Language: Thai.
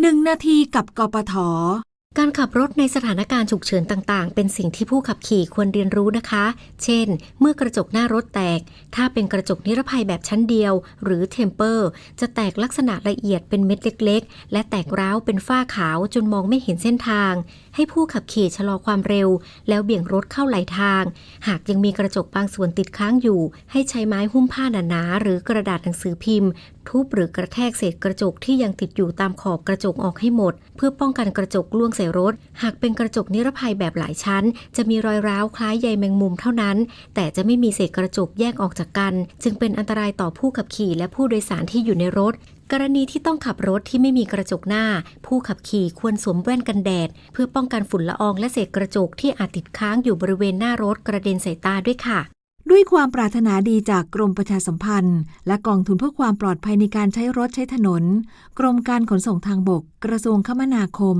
1นาทีกับกปท การขับรถในสถานการณ์ฉุกเฉินต่าง ๆ เป็นสิ่งที่ผู้ขับขี่ควรเรียนรู้นะคะ เช่น เมื่อกระจกหน้ารถแตก ถ้าเป็นกระจกนิรภัยแบบชั้นเดียว หรือเทมเปอร์ จะแตกลักษณะละเอียดเป็นเม็ดเล็ก ๆ และแตกร้าวเป็นฝ้าขาวจนมองไม่เห็นเส้นทาง ให้ผู้ขับขี่ชะลอความเร็ว แล้วเบี่ยงรถเข้าไหลทาง หากยังมีกระจกบางส่วนติดค้างอยู่ ให้ใช้ไม้หุ้มผ้าหนาๆหรือกระดาษหนังสือพิมพ์ ทุบหรือกระแทกเศษกระจกที่ยังติดอยู่ตามขอบกระจกออกให้หมด เพื่อป้องกันกระจกล่วงส่รถ หากเป็นกระจกนิรภัยแบบหลายชั้น จะมีรอยร้าวคล้ายใยแมงมุมเท่านั้น แต่จะไม่มีเศษกระจกแยกออกจากกัน จึงเป็นอันตรายต่อผู้ขับขี่และผู้โดยสารที่อยู่ในรถกรณีที่ต้องขับรถที่ไม่มีกระจกหน้า ผู้ขับขี่ควรสวมแว่นกันแดด เพื่อป้องกันฝุ่นละอองและเศษกระจกที่อาจติดค้างอยู่บริเวณหน้ารถกระเด็นใส่ตาด้วยค่ะ ด้วยความปรารถนาดีจากกรมประชาสัมพันธ์ และกองทุนเพื่อความปลอดภัยในการใช้รถใช้ถนน กรมการขนส่งทางบก กระทรวงคมนาคม